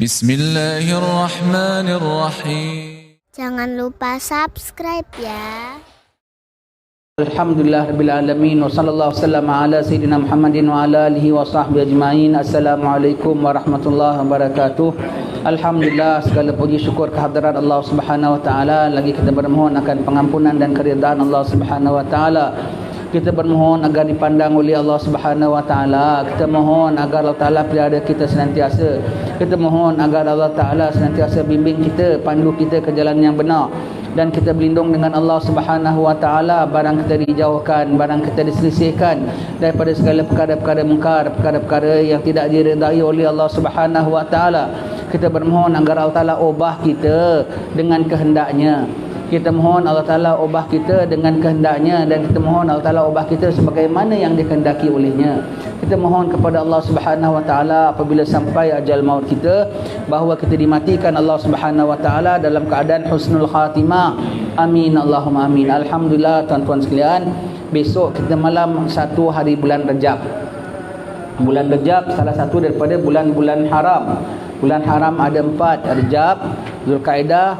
Bismillahirrahmanirrahim. Jangan lupa subscribe ya. Alhamdulillah Rabbil Alamin wa sallallahu wasallam ala Sayyidina Muhammadin wa ala alihi wa sahbihi ajma'in Assalamualaikum warahmatullahi wabarakatuh Alhamdulillah segala puji syukur kehadiran Allah Subhanahu wa taala lagi kita bermohon akan pengampunan dan keridaan Allah Subhanahu wa taala kita bermohon agar dipandang oleh Allah Subhanahu wa taala. Kita mohon agar Allah taala pelihara kita senantiasa. Kita mohon agar Allah taala senantiasa bimbing kita pandu kita ke jalan yang benar. Dan kita berlindung dengan Allah Subhanahu wa taala. Barang kita dijauhkan barang kita diselisihkan daripada segala perkara-perkara mungkar perkara-perkara yang tidak diredai oleh Allah Subhanahu wa taala. Kita bermohon agar Allah taala ubah kita dengan kehendaknya kita mohon Allah Ta'ala ubah kita dengan kehendaknya dan kita mohon Allah Ta'ala ubah kita sebagaimana yang dikehendaki olehnya. Kita mohon kepada Allah Subhanahu Wa Ta'ala apabila sampai ajal maut kita bahawa kita dimatikan Allah Subhanahu Wa Ta'ala dalam keadaan husnul khatimah. Amin. Allahumma amin. Alhamdulillah tuan-tuan sekalian. Besok kita malam satu hari bulan Rejab. Bulan Rejab salah satu daripada bulan-bulan haram. Bulan haram ada empat Rejab Zulkaidah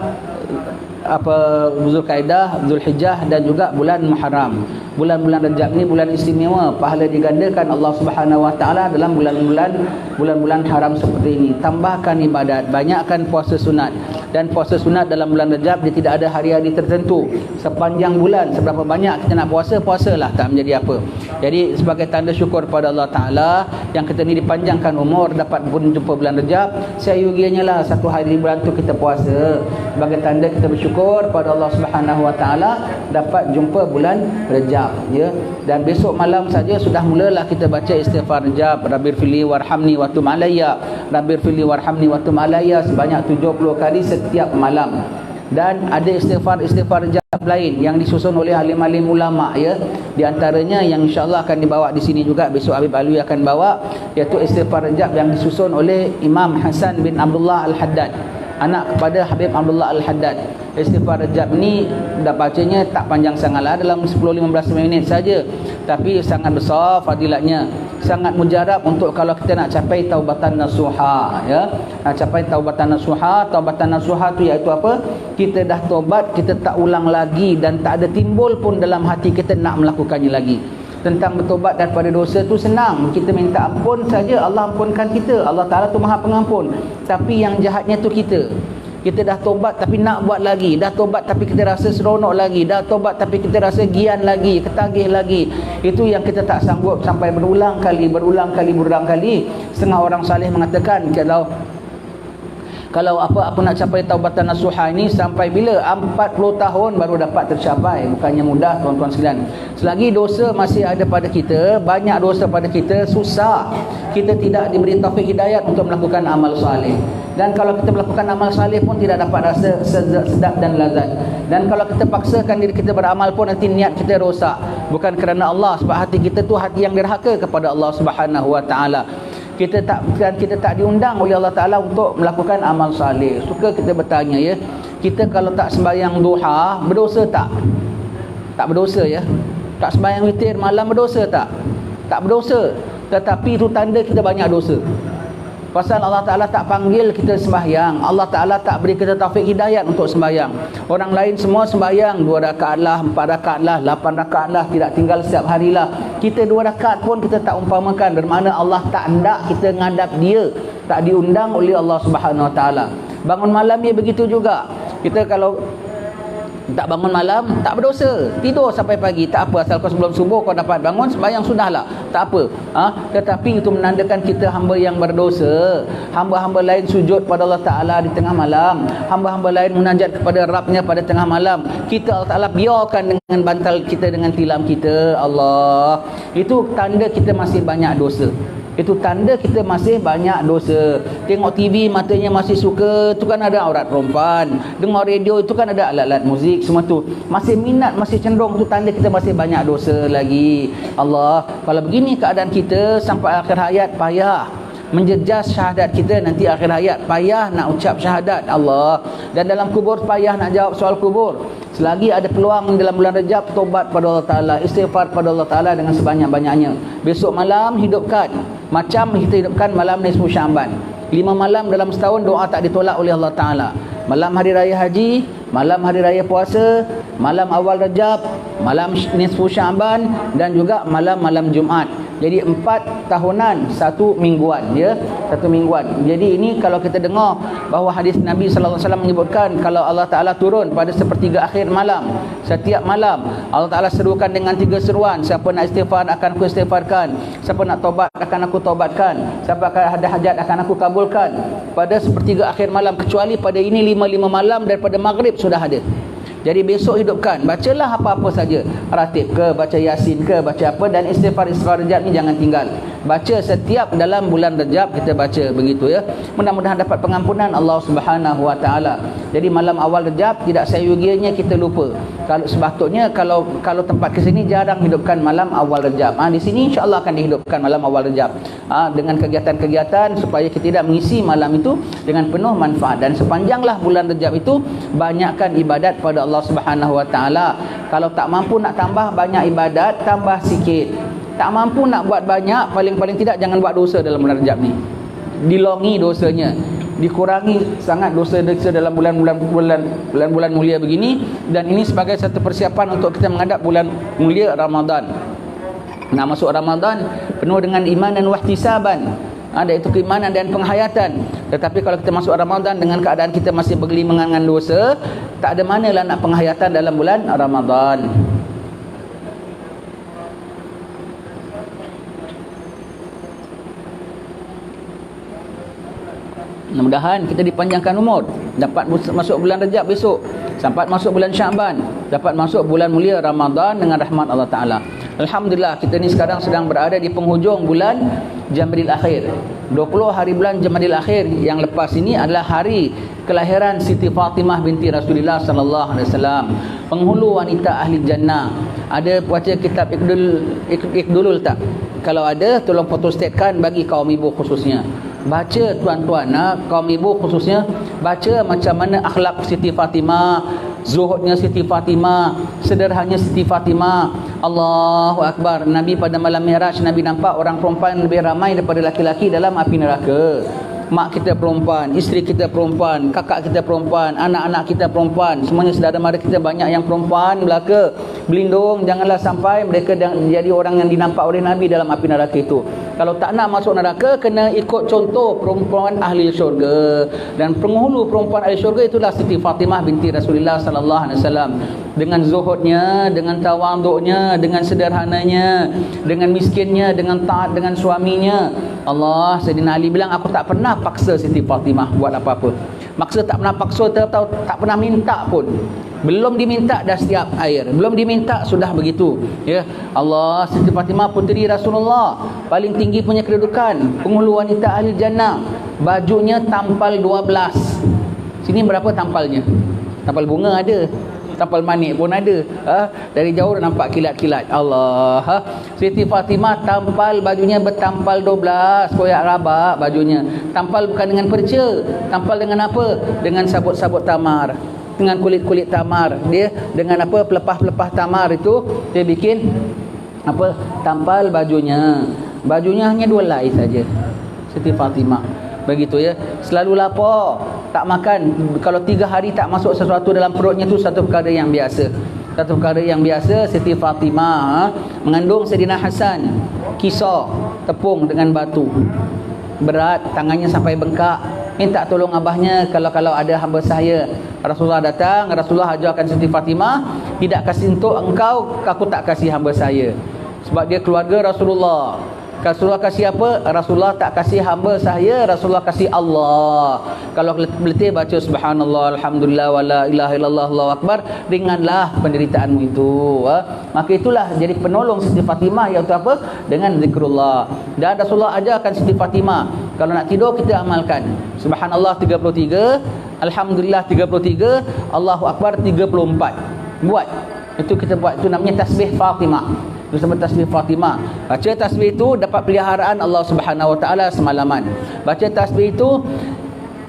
apa Zulkaidah, Zulhijjah dan juga bulan Muharram. Bulan-bulan Rajab ni bulan istimewa, pahala digandakan Allah Subhanahu Wa Taala dalam bulan-bulan bulan-bulan haram seperti ini. Tambahkan ibadat, banyakkan puasa sunat. Dan puasa sunat dalam bulan Rajab dia tidak ada hari-hari tertentu. Sepanjang bulan seberapa banyak kita nak puasa, puasalah tak menjadi apa. Jadi sebagai tanda syukur pada Allah Taala yang kita ni dipanjangkan umur dapat berjumpa bulan Rajab, saya yogianya lah satu hari bulan tu kita puasa sebagai tanda kita bersyukur pada Allah Subhanahu Wa Taala dapat jumpa bulan Rejab ya dan besok malam saja sudah mulalah kita baca istighfar Rejab Rabbir fili warhamni wa tum alayya Rabbir fili warhamni wa tum alayya sebanyak 70 kali setiap malam. Dan ada istighfar-istighfar Rejab lain yang disusun oleh alim-alim ulama ya. Di antaranya yang insyaallah akan dibawa di sini juga besok Habib Alwi akan bawa iaitu istighfar Rejab yang disusun oleh Imam Hasan bin Abdullah Al-Haddad. Anak kepada Habib Abdullah Al-Haddad istighfar rejab ni dah bacanya tak panjang sangatlah dalam 10-15 minit saja. Tapi sangat besar fadilatnya. Sangat mujarab untuk kalau kita nak capai taubatan nasuha ya. Nak capai taubatan nasuha taubatan nasuha tu iaitu apa? Kita dah tobat kita tak ulang lagi dan tak ada timbul pun dalam hati kita nak melakukannya lagi. Tentang bertobat daripada dosa tu senang. Kita minta ampun saja Allah ampunkan kita. Allah Taala tu Maha Pengampun. Tapi yang jahatnya tu kita kita dah tobat tapi nak buat lagi. Dah tobat tapi kita rasa seronok lagi. Dah tobat tapi kita rasa gian lagi ketagih lagi. Itu yang kita tak sanggup sampai berulang kali berulang kali berulang kali. Setengah orang salih mengatakan kalau kalau apa aku nak capai taubatan nasuha ini sampai bila? 40 tahun baru dapat tercapai. Bukannya mudah tuan-tuan sekalian. Selagi dosa masih ada pada kita banyak dosa pada kita susah. Kita tidak diberi taufik hidayat untuk melakukan amal saleh. Dan kalau kita melakukan amal saleh pun tidak dapat rasa sedap dan lazat. Dan kalau kita paksakan diri kita beramal pun nanti niat kita rosak. Bukan kerana Allah sebab hati kita tu hati yang derhaka kepada Allah Subhanahu wa taala kita tak kita tak diundang oleh Allah Taala untuk melakukan amal saleh. Suka kita bertanya ya, kita kalau tak sembahyang duha berdosa tak? Tak berdosa ya. Tak sembahyang witir malam berdosa tak? Tak berdosa. Tetapi itu tanda kita banyak dosa. Pasal Allah Ta'ala tak panggil kita sembahyang. Allah Ta'ala tak beri kita taufik hidayat untuk sembahyang. Orang lain semua sembahyang. Dua rakaat lah, empat rakaat lah, lapan rakaat lah Tidak tinggal setiap hari lah. Kita dua rakaat pun kita tak umpamakan. Bermakna Allah tak hendak kita ngadap dia. Tak diundang oleh Allah Subhanahu Wa Ta'ala. Bangun malam ni begitu juga. Kita kalau tak bangun malam tak berdosa. Tidur sampai pagi. Tak apa asal kau sebelum subuh kau dapat bangun sembahyang sudahlah tak apa. Ha? tetapi itu menandakan kita hamba yang berdosa. Hamba-hamba lain sujud pada Allah Ta'ala di tengah malam. Hamba-hamba lain munajat kepada Rabnya pada tengah malam. Kita Allah Ta'ala biarkan dengan bantal kita dengan tilam kita. Allah. Itu tanda kita masih banyak dosa itu tanda kita masih banyak dosa. Tengok TV matanya masih suka. Tu kan ada aurat perempuan. Dengar radio itu kan ada alat-alat muzik semua tu. Masih minat masih cenderung tu tanda kita masih banyak dosa lagi. Allah kalau begini keadaan kita sampai akhir hayat payah. Menjejas syahadat kita nanti akhir hayat payah nak ucap syahadat Allah. Dan dalam kubur payah nak jawab soal kubur. Selagi ada peluang dalam bulan Rejab tobat pada Allah Taala istighfar pada Allah Taala dengan sebanyak-banyaknya. Besok malam hidupkan macam kita hidupkan malam nisfu Syaban. Lima malam dalam setahun doa tak ditolak oleh Allah Ta'ala. Malam hari raya haji malam hari raya puasa malam awal rajab malam nisfu syaban dan juga malam-malam jumaat jadi empat tahunan satu mingguan ya. Satu mingguan. Jadi ini kalau kita dengar bahawa hadis Nabi sallallahu alaihi wasallam menyebutkan kalau Allah taala turun pada sepertiga akhir malam setiap malam Allah taala serukan dengan tiga seruan. Siapa nak istighfar akan aku istighfarkan siapa nak tobat akan aku tobatkan siapa akan ada hajat akan aku kabulkan. Pada sepertiga akhir malam kecuali pada ini lima-lima malam daripada maghrib sudah ada jadi besok hidupkan. Bacalah apa-apa saja. Ratib ke Baca Yasin ke Baca apa. Dan istighfar-istighfar rejab ni jangan tinggal. Baca setiap dalam bulan rejab Kita baca begitu ya. Mudah-mudahan dapat pengampunan Allah subhanahu wa ta'ala. Jadi malam awal rejab Tidak sayugianya kita lupa. Kalau Sepatutnya kalau kalau tempat ke sini Jarang hidupkan malam awal rejab. Ha, Di sini insyaAllah akan dihidupkan malam awal rejab. Ha, Dengan kegiatan-kegiatan Supaya kita tidak mengisi malam itu Dengan penuh manfaat. Dan sepanjanglah bulan rejab itu Banyakkan ibadat pada Allah Allah Subhanahu Wa Taala. Kalau tak mampu nak tambah banyak ibadat, tambah sikit. Tak mampu nak buat banyak, paling-paling tidak jangan buat dosa dalam bulan Rejab ni. Dilongi dosanya. Dikurangi sangat dosa-dosa dalam bulan-bulan bulan bulan-bulan mulia begini dan ini sebagai satu persiapan untuk kita menghadap bulan mulia Ramadan. Nak masuk Ramadan penuh dengan iman dan wahtisaban ada itu keimanan dan penghayatan. Tetapi kalau kita masuk Ramadan dengan keadaan kita masih bergelimangan dengan dosa tak ada manalah nak penghayatan dalam bulan Ramadan Mudah-mudahan kita dipanjangkan umur. Dapat masuk bulan Rejab besok. Sampai masuk bulan Syaban Dapat masuk bulan mulia Ramadan Dengan rahmat Allah Ta'ala. Alhamdulillah kita ni sekarang sedang berada di penghujung bulan Jamril Akhir. 20 hari bulan Jamril Akhir Yang lepas ini adalah hari Kelahiran Siti Fatimah binti Rasulullah Sallallahu Alaihi Wasallam. Penghulu wanita ahli jannah. Ada baca kitab Ikdul, Ikdulul tak? Kalau ada tolong fotostatekan bagi kaum ibu khususnya baca tuan-tuan ha, kaum ibu khususnya baca macam mana akhlak Siti Fatimah zuhudnya Siti Fatimah sederhananya Siti Fatimah Allahu Akbar Nabi pada malam Mi'raj Nabi nampak orang perempuan lebih ramai daripada laki-laki dalam api neraka mak kita perempuan, isteri kita perempuan, kakak kita perempuan, anak-anak kita perempuan, semuanya saudara mara kita banyak yang perempuan belaka. Berlindung janganlah sampai mereka jadi orang yang dinampak oleh Nabi dalam api neraka itu. Kalau tak nak masuk neraka kena ikut contoh perempuan ahli syurga dan penghulu perempuan ahli syurga itulah Siti Fatimah binti Rasulullah sallallahu alaihi wasallam dengan zuhudnya, dengan tawaduknya, dengan sederhananya, dengan miskinnya, dengan taat dengan suaminya. Allah Sayyidina Ali bilang aku tak pernah paksa Siti Fatimah buat apa-apa. Maksa tak pernah paksa tak, tak pernah minta pun. Belum diminta dah siap air. Belum diminta sudah begitu. Ya. Allah Siti Fatimah puteri Rasulullah paling tinggi punya kedudukan, penghulu wanita ahli jannah. Bajunya tampal 12. Sini berapa tampalnya? Tampal bunga ada tampal manik pun ada ha? dari jauh nampak kilat-kilat Allah ha? Siti Fatimah tampal bajunya bertampal 12 koyak rabak bajunya tampal bukan dengan perca tampal dengan apa dengan sabut-sabut tamar dengan kulit-kulit tamar. Dia dengan apa pelepah-pelepah tamar itu dia bikin apa tampal bajunya. Bajunya hanya dua lai saja Siti Fatimah. Begitu ya. Selalu lapar tak makan. Kalau tiga hari tak masuk sesuatu dalam perutnya tu satu perkara yang biasa. Satu perkara yang biasa Siti Fatimah ha? mengandung Sayyidina Hasan kisah tepung dengan batu. Berat tangannya sampai bengkak minta tolong abahnya kalau-kalau ada hamba saya Rasulullah datang Rasulullah ajarkan Siti Fatimah tidak kasih untuk engkau aku tak kasih hamba saya sebab dia keluarga Rasulullah Rasulullah kasih apa? Rasulullah tak kasih hamba saya, Rasulullah kasih Allah. Kalau letih baca subhanallah, alhamdulillah, wala ilaha illallah, Allahu akbar, ringanlah penderitaanmu itu. Ha? Maka itulah jadi penolong Siti Fatimah iaitu apa? Dengan zikrullah. Dan Rasulullah ajarkan Siti Fatimah, kalau nak tidur kita amalkan. Subhanallah 33, alhamdulillah 33, Allahu akbar 34. Buat. Itu kita buat itu namanya tasbih Fatimah bersama tasbih Fatimah. Baca tasbih itu dapat peliharaan Allah Subhanahu Wa Taala semalaman. Baca tasbih itu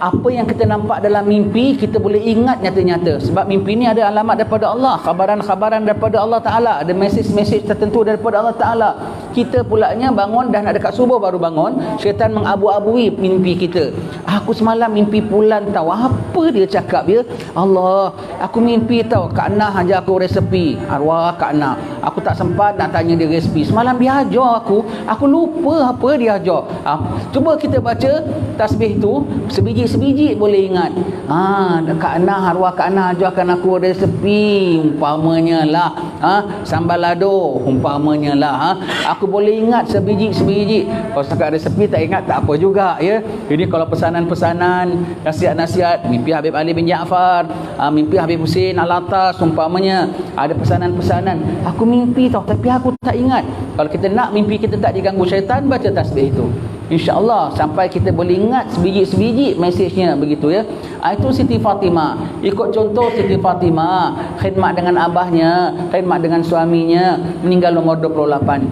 apa yang kita nampak dalam mimpi kita boleh ingat nyata-nyata. Sebab mimpi ini ada alamat daripada Allah khabaran-khabaran daripada Allah Ta'ala. Ada mesej-mesej tertentu daripada Allah Ta'ala. Kita pulaknya bangun dah nak dekat subuh baru bangun syaitan mengabu-abui mimpi kita. Aku semalam mimpi pulan tahu apa dia cakap ya Allah aku mimpi tahu Kak Nah aku resepi. Arwah Kak Nah aku tak sempat nak tanya dia resepi semalam dia ajar aku. Aku lupa apa dia ajar. Ha, cuba kita baca tasbih tu. Sebiji-sebiji boleh ingat. Ha, Kak Nah arwah Kak Nah ajarkan aku resepi umpamanya lah ha, sambal lado. Umpamanya lah ha, aku boleh ingat sebiji-sebiji. Kalau setakat resepi tak ingat tak apa juga ya. Ini kalau pesanan-pesanan nasihat-nasihat. Mimpi Habib Ali bin Jaafar ha, mimpi Habib Hussein Al-Atas. Umpamanya ada pesanan-pesanan. Aku mimpi tau tapi aku tak ingat kalau kita nak mimpi kita tak diganggu syaitan baca tasbih itu InsyaAllah sampai kita boleh ingat sebiji-sebiji mesejnya begitu ya. Ha, itu Siti Fatimah. Ikut contoh Siti Fatimah, khidmat dengan abahnya, khidmat dengan suaminya, meninggal umur 28.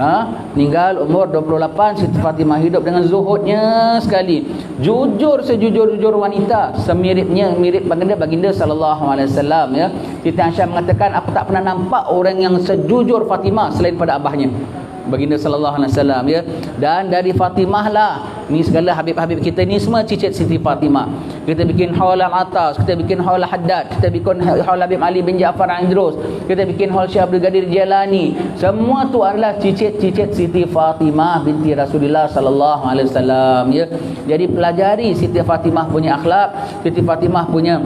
Ha? Meninggal umur 28 Siti Fatimah hidup dengan zuhudnya sekali. Jujur sejujur-jujur wanita, semiripnya mirip baginda baginda sallallahu alaihi wasallam ya. Siti Aisyah mengatakan aku tak pernah nampak orang yang sejujur Fatimah selain pada abahnya baginda sallallahu alaihi wasallam ya. Dan dari Fatimah lah. Ni segala habib-habib kita ni semua cicit Siti Fatimah. Kita bikin haul al-atas kita bikin haul haddad kita bikin haul Habib Ali bin Jaafar Andros kita bikin haul Syekh Abdul Qadir Jalani semua tu adalah cicit-cicit Siti Fatimah binti Rasulullah sallallahu alaihi wasallam ya. Jadi pelajari Siti Fatimah punya akhlak Siti Fatimah punya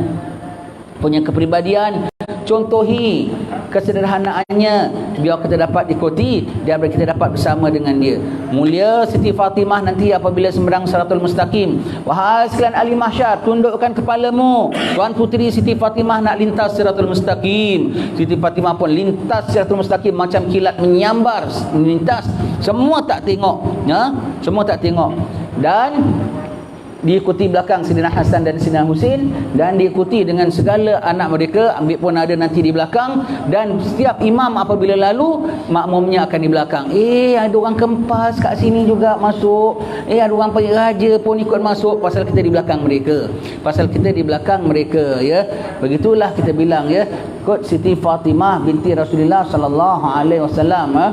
punya kepribadian. Contohi kesederhanaannya. Biar kita dapat ikuti dan kita dapat bersama dengan dia. Mulia Siti Fatimah nanti apabila sembarang seratul mustaqim. Wahai sekalian ahli mahsyar tundukkan kepalamu. Tuan puteri Siti Fatimah nak lintas seratul mustaqim. Siti Fatimah pun lintas seratul mustaqim macam kilat menyambar. Lintas. Semua tak tengok. Ya? Semua tak tengok. Dan diikuti belakang Sidina Hasan dan Sidina Husin dan diikuti dengan segala anak mereka ambil pun ada nanti di belakang. Dan setiap imam apabila lalu makmumnya akan di belakang. Eh ada orang kempas kat sini juga masuk. Eh ada orang pergi raja pun ikut masuk. Pasal kita di belakang mereka. Pasal kita di belakang mereka ya. Begitulah kita bilang ya. Kot Siti Fatimah binti Rasulullah sallallahu alaihi wasallam ha?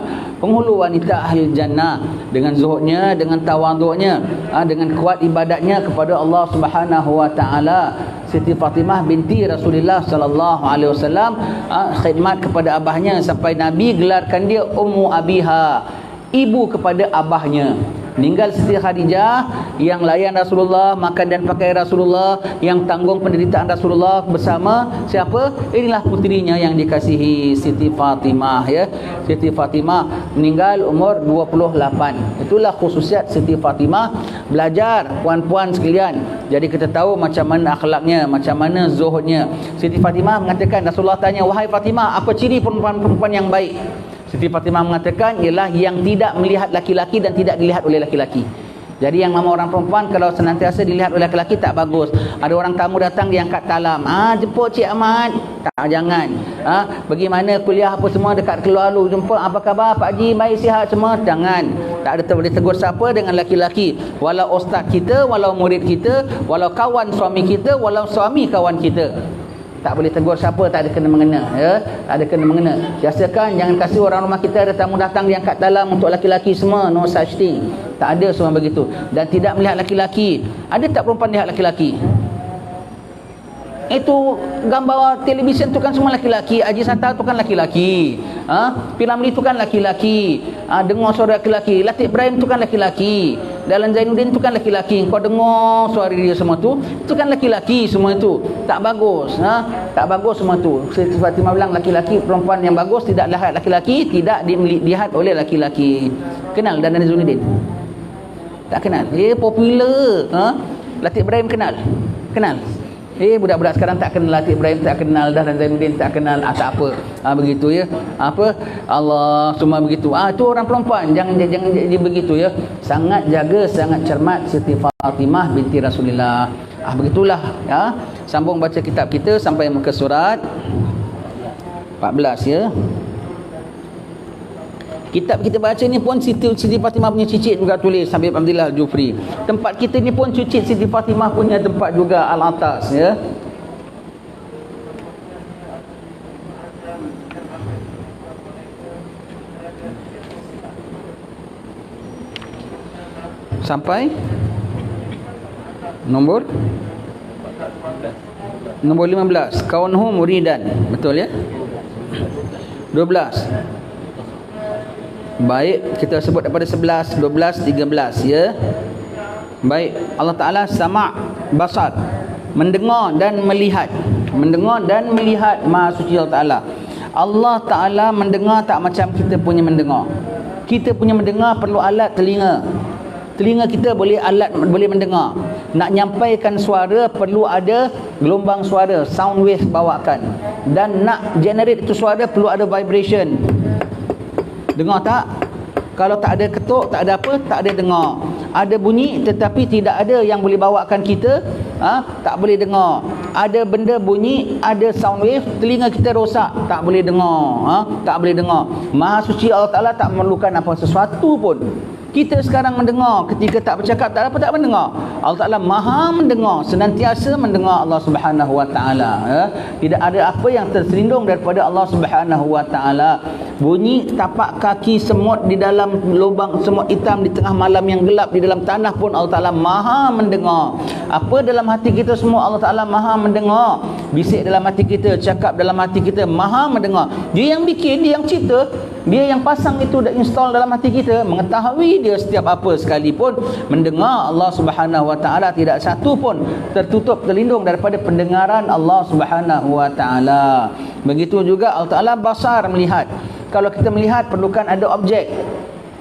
Penghulu wanita ahli jannah dengan zuhudnya dengan tawaduknya ha? dengan kuat ibadatnya kepada Allah Subhanahu wa taala Siti Fatimah binti Rasulullah sallallahu alaihi wasallam ha? khidmat kepada abahnya sampai Nabi gelarkan dia Ummu Abiha ibu kepada abahnya Meninggal Siti Khadijah yang layan Rasulullah, makan dan pakai Rasulullah, yang tanggung penderitaan Rasulullah bersama siapa? Inilah putrinya yang dikasihi Siti Fatimah ya. Siti Fatimah meninggal umur 28. Itulah khususiat Siti Fatimah belajar puan-puan sekalian. Jadi kita tahu macam mana akhlaknya, macam mana zuhudnya. Siti Fatimah mengatakan Rasulullah tanya, "Wahai Fatimah, apa ciri perempuan-perempuan yang baik?" Siti Fatimah mengatakan ialah yang tidak melihat laki-laki dan tidak dilihat oleh laki-laki. Jadi yang mama orang perempuan kalau senantiasa dilihat oleh laki-laki tak bagus. Ada orang tamu datang dia angkat talam. Ah jemput Cik Ahmad. Tak jangan. Ah bagaimana kuliah apa semua dekat keluar lu jemput apa khabar Pak Haji baik sihat semua jangan. Tak ada boleh tegur siapa dengan laki-laki. Walau ustaz kita, walau murid kita, walau kawan suami kita, walau suami kawan kita tak boleh tegur siapa tak ada kena mengena ya. Tak ada kena mengena. Biasakan jangan kasih orang rumah kita ada tamu datang dia angkat dalam untuk laki-laki semua. No such thing. Tak ada semua begitu. Dan tidak melihat laki-laki. Ada tak perempuan lihat laki-laki? Itu gambar televisyen tu kan semua laki-laki. Haji Sata tu kan laki-laki. Ha? Piramli tu kan laki-laki. Ha? dengar suara laki-laki. Latif Ibrahim tu kan laki-laki Dalam Zainuddin tu kan laki-laki kau dengar suara dia semua tu itu kan laki-laki semua itu tak bagus ha? tak bagus semua tu. Siti Fatimah bilang laki-laki perempuan yang bagus tidak lihat laki-laki tidak dilihat oleh laki-laki kenal dan Zainuddin? Tak kenal. Eh popular ha? Latif Ibrahim kenal? Kenal Eh budak-budak sekarang tak kenal Latif Ibrahim tak kenal dah dan Zainuddin tak kenal ah, tak apa. Ah begitu ya. Apa? Allah semua begitu. Ah tu orang perempuan jangan jangan jadi begitu ya. Sangat jaga sangat cermat Siti Fatimah binti Rasulullah. Ah begitulah ya. Sambung baca kitab kita sampai muka surat 14 ya. Kitab kita baca ni pun Siti, Siti Fatimah punya cicit juga tulis Habib Abdullah Jufri. Tempat kita ni pun cicit Siti Fatimah punya tempat juga al-atas ya. sampai? Nombor? Nombor 15 kaunuhu muridan betul ya? 12 baik kita sebut daripada 11 12 13 ya. Baik Allah Taala sama basar mendengar dan melihat. Mendengar dan melihat maha suci Allah Taala. Allah Taala mendengar tak macam kita punya mendengar? Kita punya mendengar perlu alat telinga. Telinga kita boleh alat boleh mendengar. Nak nyampaikan suara perlu ada gelombang suara sound wave bawakan. Dan nak generate itu suara perlu ada vibration dengar tak? Kalau tak ada ketuk tak ada apa tak ada dengar. Ada bunyi tetapi tidak ada yang boleh bawakan kita ha? tak boleh dengar. Ada benda bunyi ada sound wave telinga kita rosak tak boleh dengar ha? tak boleh dengar. Maha suci Allah Ta'ala tak memerlukan apa sesuatu pun. Kita sekarang mendengar ketika tak bercakap tak apa tak mendengar. Allah Taala Maha mendengar senantiasa mendengar Allah Subhanahu Wa Taala ya tidak ada apa yang terselindung daripada Allah Subhanahu Wa Taala bunyi tapak kaki semut di dalam lubang semut hitam di tengah malam yang gelap di dalam tanah pun Allah Taala Maha mendengar. Apa dalam hati kita semua Allah Taala Maha mendengar? Bisik dalam hati kita cakap dalam hati kita Maha mendengar. Dia yang bikin dia yang cipta dia yang pasang itu dan install dalam hati kita mengetahui dia setiap apa sekalipun. Mendengar Allah Subhanahu wa taala tidak satu pun tertutup terlindung daripada pendengaran Allah Subhanahu wa taala. Begitu juga Allah taala basar melihat kalau kita melihat perlukan ada objek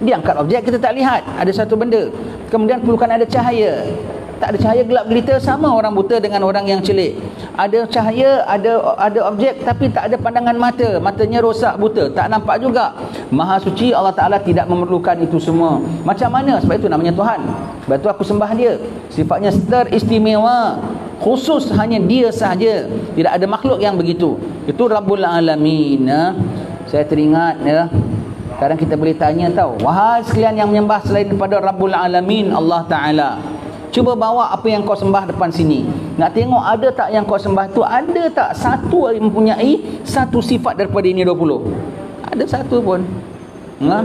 dia angkat objek kita tak lihat. Ada satu benda. Kemudian perlukan ada cahaya. Tak ada cahaya gelap gelita sama orang buta dengan orang yang celik. Ada cahaya ada ada objek tapi tak ada pandangan mata. Matanya rosak buta. Tak nampak juga. Maha suci Allah Taala tidak memerlukan itu semua. Macam mana? Sebab itu namanya Tuhan. Sebab itu aku sembah dia. Sifatnya teristimewa khusus hanya dia sahaja. Tidak ada makhluk yang begitu. Itu Rabbul Alamin ya. Saya teringat ya sekarang kita boleh tanya tahu wahai sekalian yang menyembah selain daripada Rabbul Alamin Allah Taala Cuba bawa apa yang kau sembah depan sini. Nak tengok ada tak yang kau sembah tu ada tak satu yang mempunyai satu sifat daripada ini 20. Ada satu pun. Ha?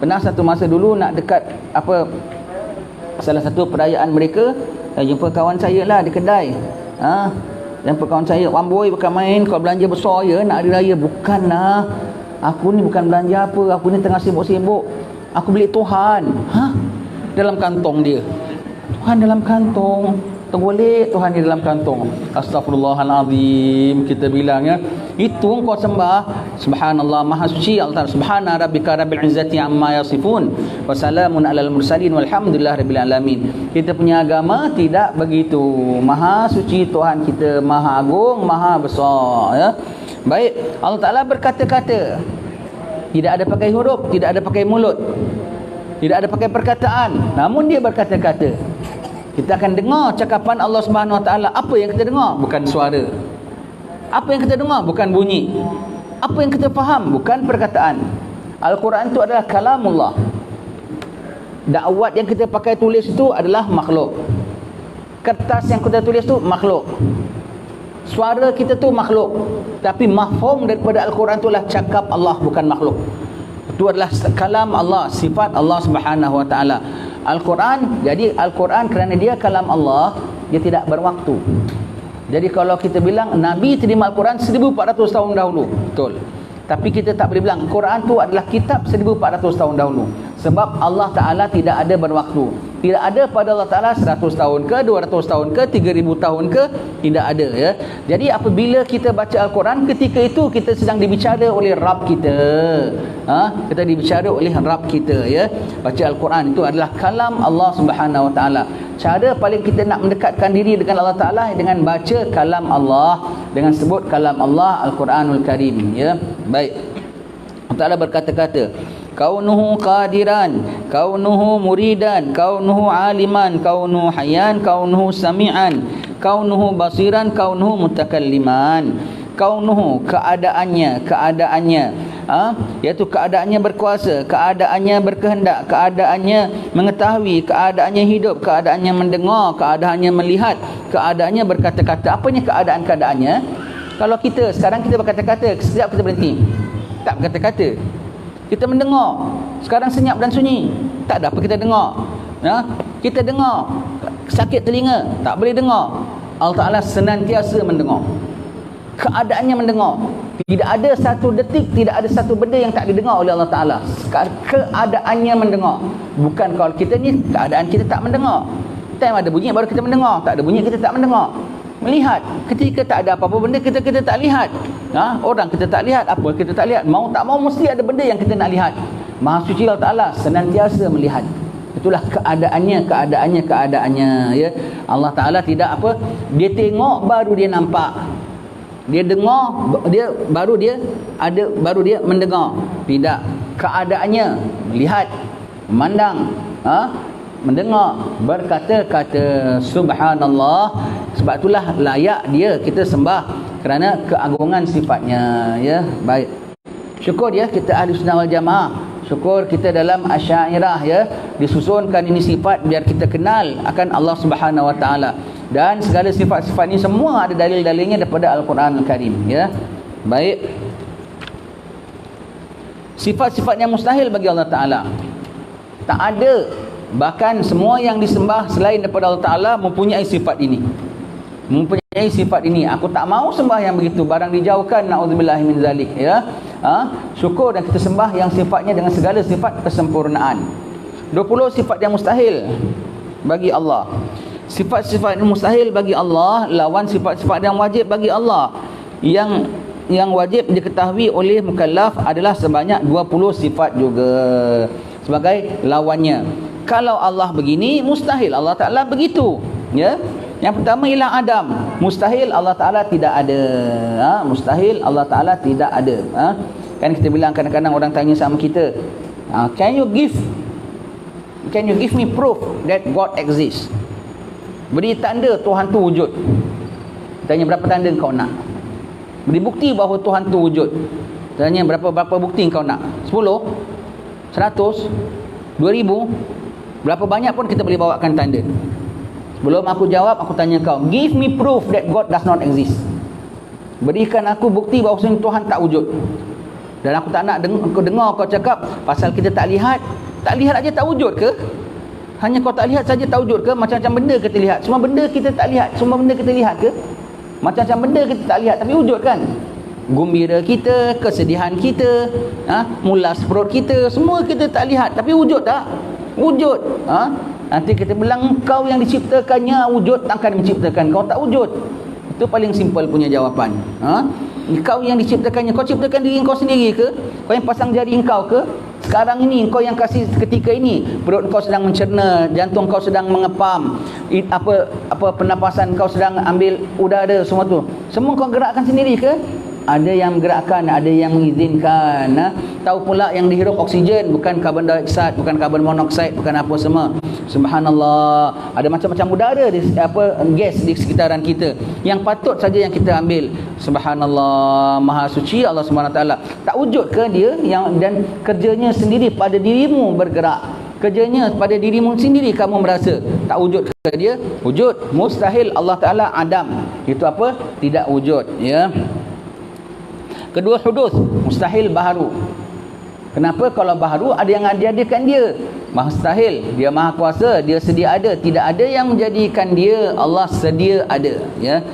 Pernah satu masa dulu nak dekat apa salah satu perayaan mereka saya jumpa kawan saya lah di kedai. Ha? Jumpa kawan saya, "Wan boy bukan main kau belanja besar ya nak hari raya." Bukanlah. Aku ni bukan belanja apa, aku ni tengah sibuk-sibuk. Aku beli Tuhan. Ha? Dalam kantong dia. Tuhan dalam kantong tergolek Tuhan di dalam kantong astagfirullahalazim kita bilang ya. Itu engkau sembah. Subhanallah maha suci Allah subhana rabbika rabbil izzati amma yasifun. Wa salamun alal mursalin. Walhamdulillah rabbil alamin. Kita punya agama tidak begitu. Maha suci Tuhan kita. Maha agung maha besar ya. Baik. Allah Taala berkata-kata tidak ada pakai huruf tidak ada pakai mulut tidak ada pakai perkataan. Namun dia berkata-kata kita akan dengar cakapan Allah Subhanahu Wa Taala. Apa yang kita dengar? Bukan suara. Apa yang kita dengar? Bukan bunyi. Apa yang kita faham? Bukan perkataan. Al-Quran itu adalah kalamullah. Dakwat yang kita pakai tulis itu adalah makhluk. Kertas yang kita tulis itu makhluk. Suara kita tu makhluk. Tapi mahfum daripada Al-Quran itu adalah cakap Allah bukan makhluk. Itu adalah kalam Allah, sifat Allah Subhanahu Wa Taala. Al-Quran jadi Al-Quran kerana dia kalam Allah dia tidak berwaktu. Jadi kalau kita bilang Nabi terima Al-Quran 1400 tahun dahulu. Betul. Tapi kita tak boleh bilang Quran tu adalah kitab 1400 tahun dahulu. Sebab Allah Ta'ala tidak ada berwaktu tidak ada pada Allah Ta'ala 100 tahun ke 200 tahun ke 3000 tahun ke tidak ada ya. Jadi apabila kita baca Al-Quran ketika itu kita sedang dibicara oleh Rab kita. Ha? kita dibicara oleh Rab kita ya. Baca Al-Quran itu adalah kalam Allah Subhanahu Wa Ta'ala. Cara paling kita nak mendekatkan diri dengan Allah Ta'ala dengan baca kalam Allah dengan sebut kalam Allah Al-Quranul Karim ya. Baik. Allah Ta'ala berkata-kata kaunuhu qadiran kaunuhu muridan kaunuhu aliman kaunuhu hayan kaunuhu sami'an kaunuhu basiran kaunuhu mutakalliman. Kaunuhu keadaannya keadaannya ha? iaitu keadaannya berkuasa keadaannya berkehendak keadaannya mengetahui keadaannya hidup keadaannya mendengar keadaannya melihat keadaannya berkata-kata. Apanya keadaan-keadaannya? Kalau kita sekarang kita berkata-kata setiap kita berhenti. Tak berkata-kata kita mendengar sekarang senyap dan sunyi tak ada apa kita dengar Ha? Kita dengar sakit telinga, tak boleh dengar. Allah Taala senantiasa mendengar. Keadaannya mendengar. Tidak ada satu detik, tidak ada satu benda yang tak didengar oleh Allah Taala. Keadaannya mendengar. Bukan kalau kita ni keadaan kita tak mendengar. Time ada bunyi baru kita mendengar, tak ada bunyi kita tak mendengar melihat. Ketika tak ada apa-apa benda kita kita tak lihat. Ha? orang kita tak lihat apa kita tak lihat? Mau tak mau mesti ada benda yang kita nak lihat. Maha suci Allah Taala senantiasa melihat. Itulah keadaannya keadaannya keadaannya ya. Allah Taala tidak apa dia tengok baru dia nampak. Dia dengar dia baru dia ada baru dia mendengar. Tidak. Keadaannya melihat memandang ha? Mendengar berkata-kata subhanallah. Sebab itulah layak dia kita sembah kerana keagungan sifatnya ya. Baik. Syukur ya kita ahli sunnah wal jamaah. Syukur kita dalam asyairah ya. Disusunkan ini sifat biar kita kenal akan Allah Subhanahu wa taala. Dan segala sifat-sifat ini semua ada dalil-dalilnya daripada Al-Quran Al-Karim ya. Baik. Sifat-sifat yang mustahil bagi Allah taala. Tak ada Bahkan semua yang disembah selain daripada Allah Ta'ala mempunyai sifat ini. Mempunyai sifat ini. Aku tak mau sembah yang begitu. Barang dijauhkan. Na'udzubillah min zalik. Ya? Ha? Syukur dan kita sembah yang sifatnya dengan segala sifat kesempurnaan. 20 sifat yang mustahil bagi Allah. Sifat-sifat yang mustahil bagi Allah lawan sifat-sifat yang wajib bagi Allah. Yang yang wajib diketahui oleh mukallaf adalah sebanyak 20 sifat juga sebagai lawannya kalau Allah begini mustahil Allah Taala begitu ya. Yang pertama ialah Adam. Mustahil Allah Taala tidak ada ha? mustahil Allah Taala tidak ada ha? kan kita bilang kadang-kadang orang tanya sama kita ha, can you give? Can you give me proof that God exists? Beri tanda Tuhan tu wujud. Tanya berapa tanda kau nak? Beri bukti bahawa Tuhan tu wujud. Tanya berapa berapa bukti kau nak? 10 100 2000 Berapa banyak pun kita boleh bawakan tanda. Sebelum aku jawab, aku tanya kau. Give me proof that God does not exist. Berikan aku bukti bahawa Tuhan tak wujud. Dan aku tak nak dengar, aku dengar kau cakap pasal kita tak lihat. Tak lihat aja tak wujud ke? Hanya kau tak lihat saja tak wujud ke? Macam-macam benda kita lihat. Semua benda kita tak lihat. Semua benda kita lihat ke? Macam-macam benda kita tak lihat tapi wujud kan? Gumbira kita, kesedihan kita, ha? mulas perut kita, semua kita tak lihat tapi wujud tak? Wujud. Ha? nanti kita bilang kau yang diciptakannya wujud takkan menciptakan kau tak wujud. Itu paling simple punya jawapan. Ha? kau yang diciptakannya kau ciptakan diri kau sendiri ke? Kau yang pasang jari kau ke? Sekarang ini kau yang kasih ketika ini. Perut kau sedang mencerna jantung kau sedang mengepam apa apa pernafasan kau sedang ambil udara semua tu. Semua kau gerakkan sendiri ke ada yang menggerakkan, ada yang mengizinkan. Ha? Tahu pula yang dihirup oksigen bukan karbon dioksida, bukan karbon monoksida, bukan apa semua. Subhanallah. Ada macam-macam udara di apa gas di sekitaran kita yang patut saja yang kita ambil. Subhanallah. Maha suci Allah Subhanahu taala. Tak wujud ke dia yang dan kerjanya sendiri pada dirimu bergerak. Kerjanya pada dirimu sendiri kamu merasa tak wujud ke dia? Wujud. Mustahil Allah Taala Adam. Itu apa? Tidak wujud, ya. Kedua hudus, mustahil baharu. Kenapa kalau baharu? Ada yang diadakan dia? Mustahil, dia maha kuasa, dia sedia ada, tidak ada yang menjadikan dia Allah sedia ada, ya.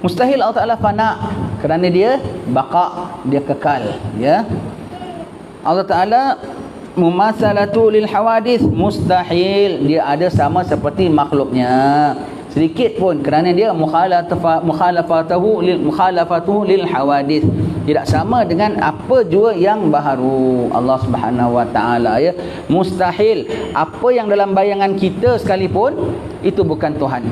Mustahil Allah Taala fana kerana dia baqa, dia kekal, ya. Allah Taala mumasalatu lil hawadis. Mustahil, dia ada sama seperti makhluknya sedikit pun kerana dia mukhalafatahu lil mukhalafatuhu lil hawadith. Tidak sama dengan apa jua yang baharu Allah Subhanahu wa taala ya. Mustahil. Apa yang dalam bayangan kita sekalipun itu bukan Tuhan.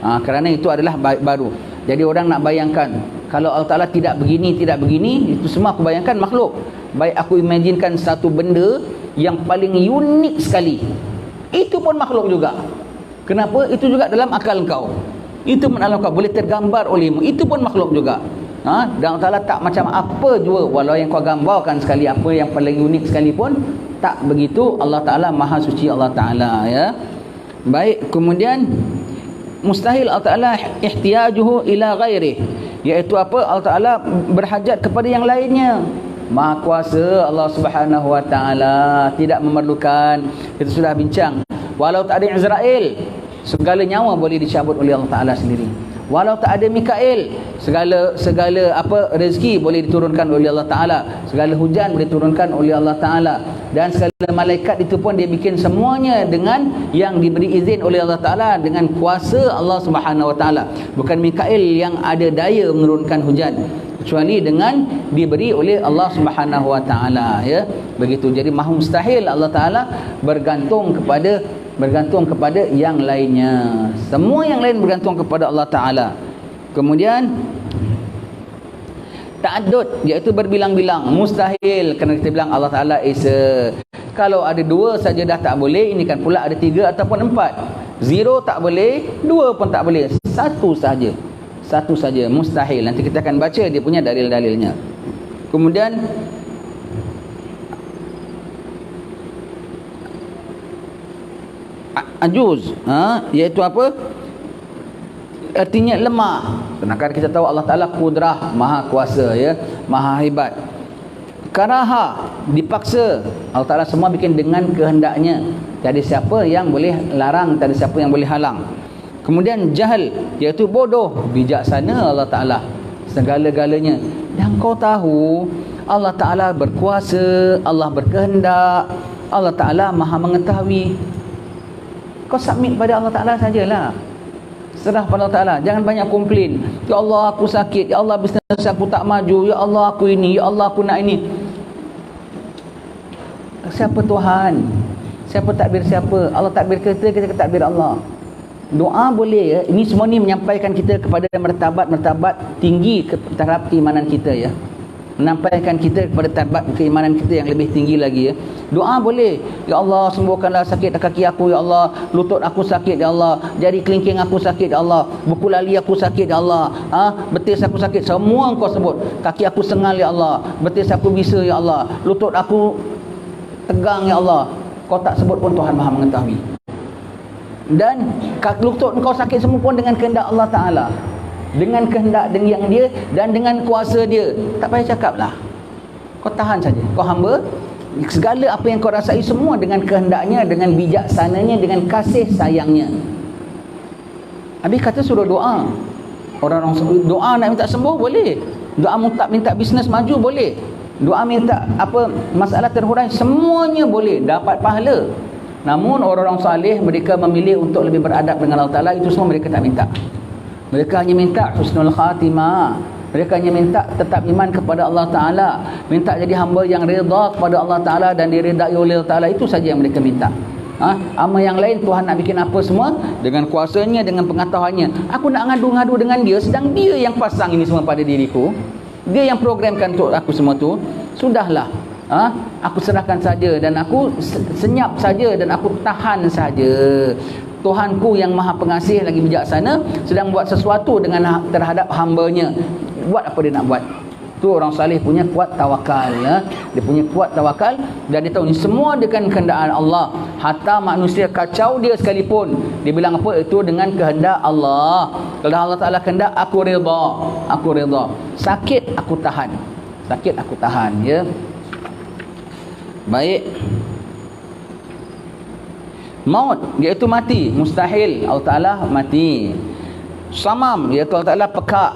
Ha, kerana itu adalah baru. Jadi orang nak bayangkan kalau Allah Taala tidak begini tidak begini itu semua aku bayangkan makhluk. Baik aku imaginkan satu benda yang paling unik sekali. Itu pun makhluk juga Kenapa? Itu juga dalam akal kau. Itu dalam kau boleh tergambar olehmu. Itu pun makhluk juga. Ha? Dan Allah tak macam apa jua walau yang kau gambarkan sekali apa yang paling unik sekalipun tak begitu Allah Taala Maha suci Allah Taala ya. Baik, kemudian mustahil Allah Taala ihtiyajuhu ila ghairi iaitu apa Allah Taala berhajat kepada yang lainnya. Maha kuasa Allah Subhanahu wa taala tidak memerlukan kita sudah bincang walau tak ada Israel segala nyawa boleh dicabut oleh Allah Taala sendiri. Walau tak ada Mikael segala segala apa rezeki boleh diturunkan oleh Allah Taala. Segala hujan boleh diturunkan oleh Allah Taala. Dan segala malaikat itu pun dia bikin semuanya dengan yang diberi izin oleh Allah Taala dengan kuasa Allah Subhanahu Wa Taala. Bukan Mikael yang ada daya menurunkan hujan. Kecuali dengan diberi oleh Allah Subhanahu Wa Taala ya. Begitu. Jadi mahu mustahil Allah Taala bergantung kepada bergantung kepada yang lainnya. Semua yang lain bergantung kepada Allah Taala. Kemudian ta'addud iaitu berbilang-bilang mustahil kerana kita bilang Allah Taala Esa. Kalau ada dua saja dah tak boleh, ini kan pula ada tiga ataupun empat. Zero tak boleh, dua pun tak boleh. Satu saja. Satu saja mustahil. Nanti kita akan baca dia punya dalil-dalilnya. Kemudian ajuz ha? Iaitu apa? Artinya lemah sedangkan kita tahu Allah Taala kudrah maha kuasa ya. Maha hebat. Karaha dipaksa. Allah Taala semua bikin dengan kehendaknya. Jadi siapa yang boleh larang tak ada siapa yang boleh halang. Kemudian jahil iaitu bodoh. Bijaksana Allah Taala. Segala-galanya. Dan kau tahu Allah Taala berkuasa Allah berkehendak. Allah Taala maha mengetahui kau submit pada Allah Ta'ala sajalah. Serah pada Allah Ta'ala. Jangan banyak komplain. Ya Allah aku sakit. Ya Allah bisnes aku tak maju. Ya Allah aku ini. Ya Allah aku nak ini. Siapa Tuhan? Siapa takbir siapa? Allah takbir kita kita takbir Allah? Doa boleh ya. Ini semua ni menyampaikan kita kepada martabat-martabat tinggi ke terhadap keimanan kita ya menampaikan kita kepada tarbat keimanan kita yang lebih tinggi lagi ya. Doa boleh. Ya Allah sembuhkanlah sakit kaki aku ya Allah, lutut aku sakit ya Allah, jari kelingking aku sakit ya Allah, buku lali aku sakit ya Allah, ha? betis aku sakit semua engkau sebut. Kaki aku sengal ya Allah, betis aku bisa ya Allah, lutut aku tegang ya Allah. Kau tak sebut pun Tuhan Maha mengetahui. Dan lutut engkau sakit semua pun dengan kehendak Allah Taala dengan kehendak yang dia dan dengan kuasa dia. Tak payah cakap lah. Kau tahan saja. Kau hamba segala apa yang kau rasai semua dengan kehendaknya dengan bijaksananya dengan kasih sayangnya. Habis kata suruh doa. Orang-orang doa nak minta sembuh boleh. Doa minta minta bisnes maju boleh. Doa minta apa masalah terhurai semuanya boleh. Dapat pahala. Namun orang-orang salih mereka memilih untuk lebih beradab dengan Allah Ta'ala itu semua mereka tak minta mereka hanya minta husnul khatimah. Mereka hanya minta tetap iman kepada Allah Ta'ala. Minta jadi hamba yang reda kepada Allah Ta'ala dan diredai oleh Allah Ta'ala. Itu saja yang mereka minta. Ha? Ama yang lain Tuhan nak bikin apa semua dengan kuasanya, dengan pengetahuannya. Aku nak ngadu-ngadu dengan dia sedang dia yang pasang ini semua pada diriku. Dia yang programkan untuk aku semua tu. Sudahlah. Ha? Aku serahkan saja dan aku senyap saja dan aku tahan saja. Tuhanku yang maha pengasih lagi bijaksana sedang buat sesuatu dengan ha- terhadap hambanya. Buat apa dia nak buat? Tu orang salih punya kuat tawakal ya. Dia punya kuat tawakal dan dia tahu ni semua dengan kehendak Allah. Hatta manusia kacau dia sekalipun. Dia bilang apa? Itu dengan kehendak Allah. Kalau Allah Taala kehendak aku redha. Aku redha. Sakit aku tahan. Sakit aku tahan ya. Baik Maut iaitu mati, mustahil Allah Taala mati. Samam iaitu Allah Taala pekak.